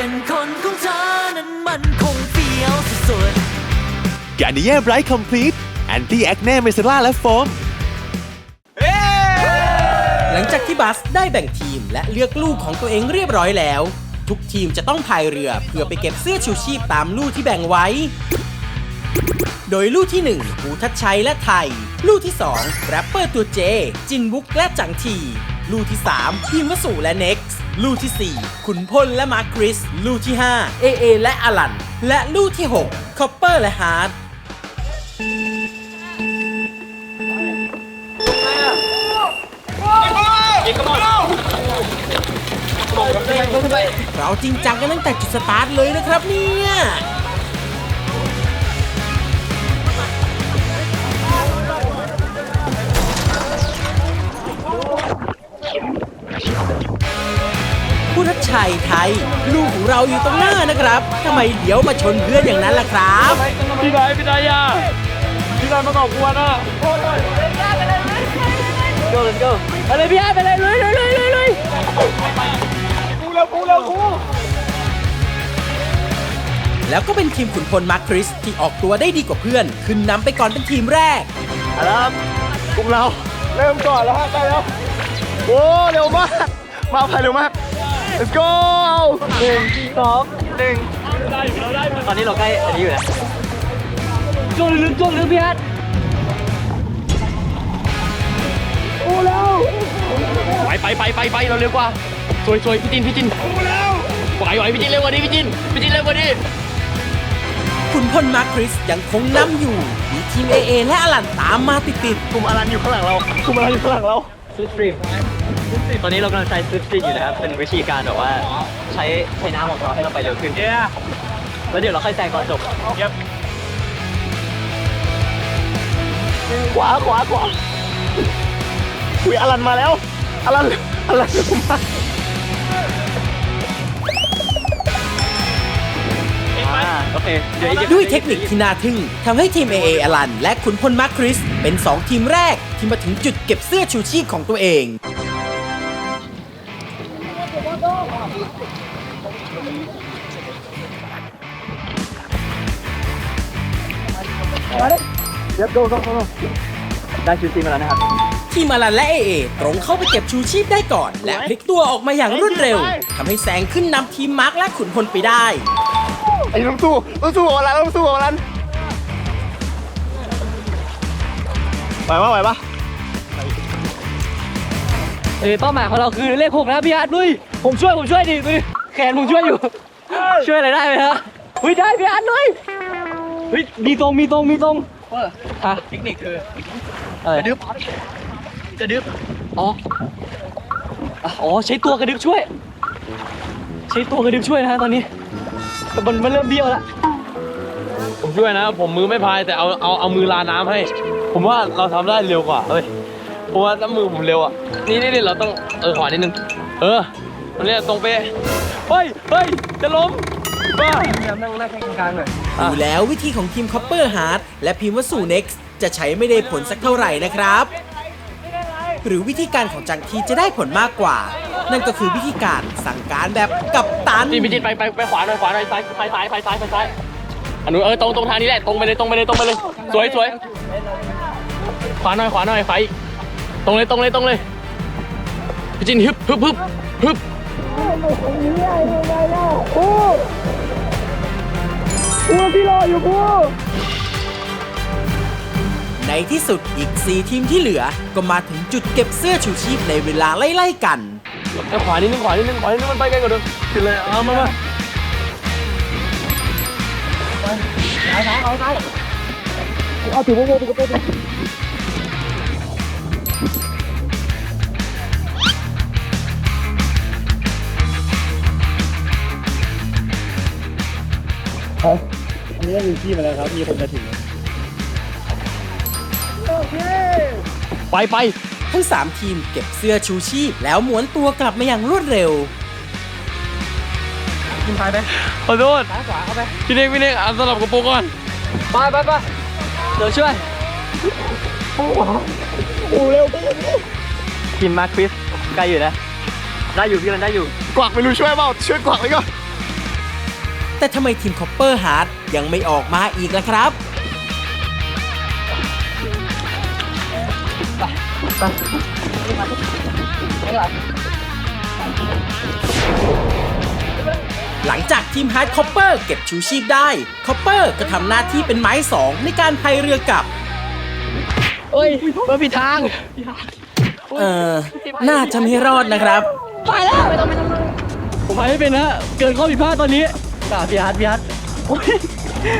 เป็นคนของเธอนั้นมันคงเฟี้ยวสุดๆกานิเย่ไบรท์คอมพลีทแอนตี้แอคเน่เมซาร่าและโฟมหลังจากที่บัสได้แบ่งทีมและเลือกลูกของตัวเองเรียบร้อยแล้ว ทุกทีมจะต้องพายเรือเพื่อไปเก็บเสื้อชูชีพตามลู่ที่แบ่งไว้ โดยลู่ที่1ภูทัชชัยและไทย ลู่ที่2แรปเปอร์ตัวเจ จินบุ๊กและจังที ลู่ที่3พิมวสุและเน็กซ์ ลู่ที่ 4 ขุนพลและมาร์คริส ลู่ที่ 5 เอเอ และอลัน และลู่ที่ 6 คอปเปอร์และฮาร์ดเราจริงจังกันตั้งแต่จุดสตาร์ทเลยนะครับเนี่ย ชชัยไทย ลูกของเราอยู่ตรงหน้านะครับทำไมเดี๋ยวมาชนเพื่อนอย่างนั้นล่ะครับ พี่นายพี่นายยาพี่นายมาก่อกวนอะ go let's go ไปเลยพี่อาร์ตไปเลยลุยลุยลุยลุยลุยกูเร็วกูเร็วกูแล้วก็เป็นทีมขุนพลมาร์คคริสที่ออกตัวได้ดีกว่าเพื่อน ขึ้นนำไปก่อนเป็นทีมแรกเอาละครับกลุ่มเราเริ่มก่อนแล้วฮะไปแล้วโอ้เร็วมาก มาไปเร็วมาก let's go หนึ่งสองหนึ่งตอนนี้เราใกล้อันนี้อยู่แล้วจ้วงลึกจ้วงลึกพี่อาร์ตโอ้แล้วไปไปไปไปไปเราเร็วกว่าสวยสวยพี่จินพี่จินไหวไหวพี่จินเร็วกว่านี้พี่จินพี่จินเร็วกว่านี้ขุนพลมาร์คคริสยังคงนำอยู่ มีทีม AA และอลันตามมาติดกลุ่มอลันอยู่ข้างหลังเรากลุ่มอลันอยู่ข้างหลังเราสตรีม ตอนนี้เรากำลังใช้สตรีมอยู่นะครับ เป็นวิธีการแบบว่าใช้ใช้น้ำของเราให้เราไปเร็วขึ้นแล้วเดี๋ยวเราค่อยแซงก่อนจบขวาขวาขวาอุ้ยอลันมาแล้วอลันอลันเร็วมากอ่าโอเคเดี๋ยวอีกๆด้วยเทคนิคที่น่าทึ่งทำให้ทีม AA อลัน และขุนพลมาร์คคริส เป็น 2 ทีมแรกที่มาถึงจุดเก็บเสื้อชูชีพของตัวเอง ได้ชูซีมาแล้วนะครับทีมอลันและ AA ตรงเข้าไปเก็บชูชีพได้ก่อน และพลิกตัวออกมาอย่างรวดเร็วทำให้แซงขึ้นนำทีมมาร์คและขุนพลไปได้ ไอ้ลุงสู้ลุงสู้กับอลันลุงสู้กับอลันไหวปะไหวปะเออเป้าหมายของเราคือเลขหกนะพี่อาร์ตลุยผมช่วยผมช่วยดิดูดิแขนผมช่วยอยู่ ช่วยอะไรได้ไหมฮะเฮ้ยได้พี่อาร์ตลุย เฮ้ยมีตรงมีตรงมีตรงฮะเทคนิคคืออะไรกระดึบกระดึบอ๋ออะอ๋อใช้ตัวกระดึบช่วย ใช้ตัวกระดึบช่วยนะฮะตอนนี้มันมันเริ่มเบี้ยวแล้วผมช่วยนะ ผมมือไม่พายแต่เอาเอาเอามือลาน้ำให้ ผมว่าเราทำได้เร็วกว่าเฮ้ยเพราะว่าน้ำมือผมเร็วอะนี่นี่นี่เราต้องเออขวานิดนึงเออตรงเนี้ยตรงเป๊ะเฮ้ยเฮ้ยจะล้มบ้า ดูแล้ววิธีของทีมคอปเปอร์ฮาร์ดและพิมพ์วสูเน็กซ์จะใช้ไม่ได้ผลสักเท่าไหร่นะครับ หรือวิธีการของจังทีจะได้ผลมากกว่า นั่นก็คือวิธีการสั่งการแบบกับตันจินพี่จินไปไปไปขวาหน่อยขวาหน่อยซ้ายไปซ้ายไปซ้ายไปซ้ายอันนู้นเออตรงตรงทางนี้แหละตรงไปเลยตรงไปเลยตรงไปเลยสวยสวยขวาหน่อยขวาหน่อยไฟอีกตรงเลยตรงเลยตรงเลยพี่จินฮึบฮึบฮึบฮึบ ในที่สุดอีก 4 ทีมที่เหลือ ก็มาถึงจุดเก็บเสื้อชูชีพในเวลาไล่ๆกันไปขวานิดนึงขวานิดนึงขวานิดนึงมันไปไกลกว่าเดิมขึ้นเลยเอามามา ไปไปทั้ง 3 ทีมเก็บเสื้อชูชีพ แล้วม้วนตัวกลับมาอย่างรวดเร็วขอโทษพี่เน่งพี่เน่งเอาสลับกระโปรงก่อน ไปไปไปเดี๋ยวช่วยทีมมาร์คคริสใกล้อยู่นะ ได้อยู่พี่อลันได้อยู่ กวักไม่รู้ช่วยเปล่าช่วยกวักเลยก่อน แต่ทำไมทีมคอปเปอร์ฮาร์ดยังไม่ออกมาอีกล่ะครับหลังจากทีมฮาร์ดคอปเปอร์เก็บชูชีพได้คอปเปอร์ก็ทำหน้าที่เป็นไม้สองในการพายเรือกลับเอ้ยมาผิดทาง เออน่าจะไม่รอดนะครับ ไปแล้ว ไม่ต้องไม่ต้องผมพายไม่เป็นนะ เกินข้อผิดพลาดตอนนี้ กาพี่ฮาร์ดพี่ฮาร์ดโอ้ย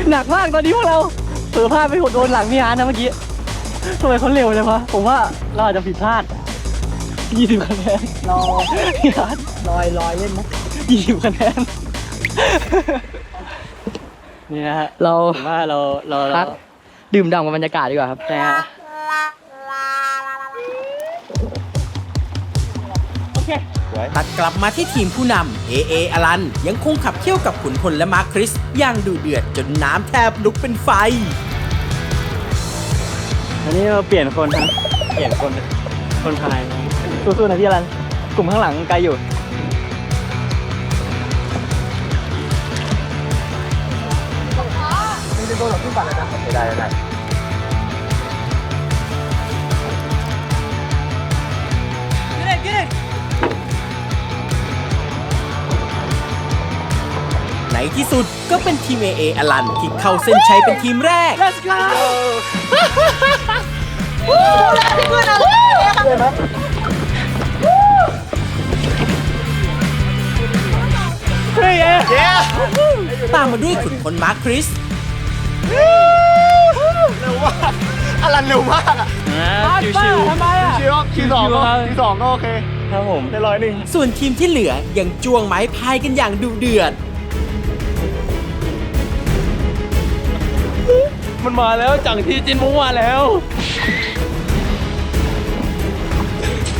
หนักมากตอนนี้พวกเราเผลอพลาดไปหดโดนหลังพี่ฮาร์ดนะเมื่อกี้ทำไมเขาเร็วจังวะผมว่าเราอาจจะผิดพลาด20คะแนนรอพี่ฮาร์ดลอยลอยเล่นนะ20คะแนนนี่นะฮะเราว่าเราเราเราดื่มด่ำกับบรรยากาศดีกว่าครับนะฮะ ตัดกลับมาที่ทีมผู้นำเอเออลัน ยังคงขับเคี่ยวกับขุนพลและมาร์คคริสอย่างดูเดือดจนน้ำแทบลุกเป็นไฟ อันนี้เราเปลี่ยนคนครับเปลี่ยนคน คนพายสู้ๆนะพี่อรัน กลุ่มข้างหลังไกลอยู่ใน ที่สุดก็เป็นทีมเอเออลันที่เข้าเส้นชัยเป็นทีมแรกตามมาด้วยขุนพลมาร์คคริสอลันเร็วมากอะชิวๆทำไมอะคิวคิวสองก็คิวสองก็โอเค ครับผมได้ร้อยหนึ่งส่วนทีมที่เหลือยังจ้วงไม้พายกันอย่างดุเดือด มันมาแล้วจังที่จินมุ้งมาแล้ว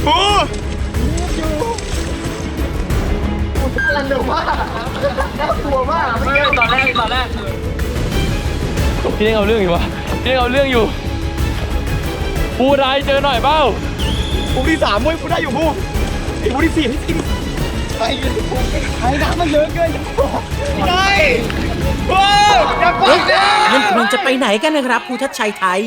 โอ้อลันเร็วมากน่ากลัวมากเมื่อกี้ตอนแรกตอนแรกคือพี่เล่นเอาเรื่องอยู่วะพี่เล่นเอาเรื่องอยู่ปูรายเจอหน่อยเปล่าผู้ที่สามเว้ยผู้ได้อยู่ผู้ไอ้ผู้ที่สี่ไม่จริงไอ้ไอ้น้ำมันเยอะเกินไม่ได้ โอ้ยอย่าไปเอ๊ะนะนั่นกำลังจะไปไหนกันนะครับภูทัชชัยไทย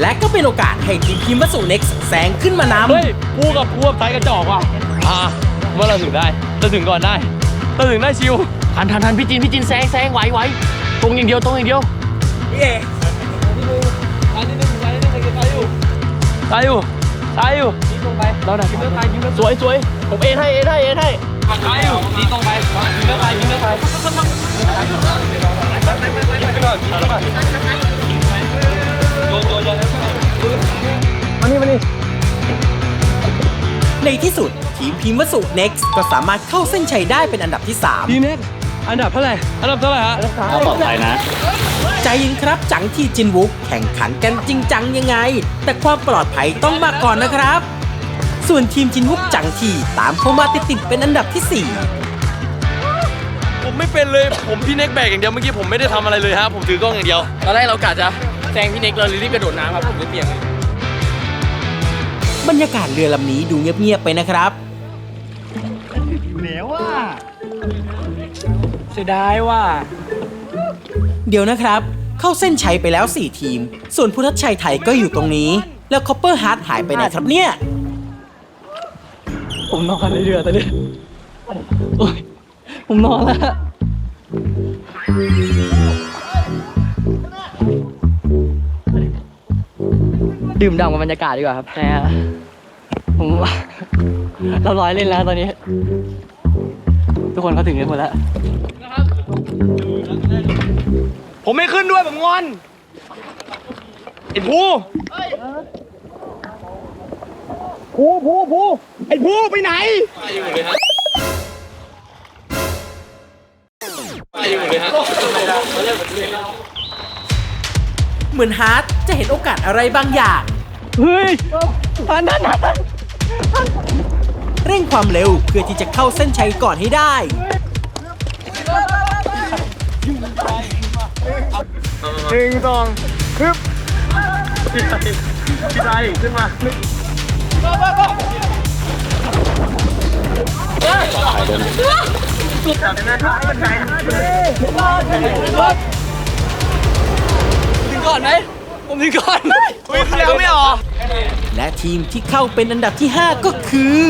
และก็เป็นโอกาสให้ทีมพิมพ์วัสุเน็กซ์แซงขึ้นมานำ เฮ้ยปูกับปูกับไทยกระจอกว่ะอ่าเมื่อเราถึงได้เราถึงก่อนได้เราถึงได้ชิวทันทันทันพี่จินพี่จินแซงแซงไหวไหวตรงอย่างเดียวตรงอย่างเดียวตายอยู่ตายอยู่เราหนักสวยสวย ผมเอ็นให้เอ็นให้เอ็นให้ตายอยู่ดีตรงไปยิงเลือกไปยิงเลือกไปมานี่มานี่ในที่สุดทีมพิมพ์วัสุเน็กซ์ก็สามารถเข้าเส้นชัยได้เป็นอันดับที่3ทีมเน็กอันดับเท่าไหร่ อันดับเท่าไหร่ฮะปลอดภัยนะ ใจเย็นครับจังที่จินวุกแข่งขันกันจริงจังยังไง แต่ความปลอดภัยต้องมาก่อนนะครับ ส่วนทีมจินวุกจังทีตามเข้ามาติดๆเป็นอันดับที่4ผมไม่เป็นเลย ผมพี่เน็กแบกอย่างเดียวเมื่อกี้ผมไม่ได้ทำอะไรเลยฮะผมถือกล้องอย่างเดียว ตอนแรกเรากะจะแซงพี่เน็กเราเลยรีบกระโดดน้ำครับผมเลยเปียกเลยบรรยากาศเรือลำนี้ดูเงียบๆไปนะครับเหนียวว่ะเสียดายว่าเดี๋ยวนะครับ เข้าเส้นชัยไปแล้ว 4 ทีม ส่วนพุทธชัยไทยก็อยู่ตรงนี้ แล้วคอปเปอร์ฮาร์ดหายไปไหนครับเนี่ย ผมนอนในเรือตอนนี้โอ้ยผมนอนแล้วดื่มด่ำกับบรรยากาศดีกว่าครับนะฮะผมเราร้อยเล่นแล้วตอนนี้ ทุกคนเขาถึงกันหมดแล้ว ผมไม่ขึ้นด้วยผมงอนไอ้ผู้ ผู้ผู้ผู้ไอ้ผู้ไปไหนเหมือนฮาร์ดจะเห็นโอกาสอะไรบางอย่าง เฮ้ยอันนั้นอันนั้นเร่งความเร็วเพื่อที่จะเข้าเส้นชัยก่อนให้ได้หนึ่งสองฮึบพี่ไทยพี่ไทยขึ้นมาสุดๆ ถึงก่อนไหมผมถึงก่อนวิ่งแล้วไม่ออกและทีมที่เข้าเป็นอันดับที่ 5 ก็คือ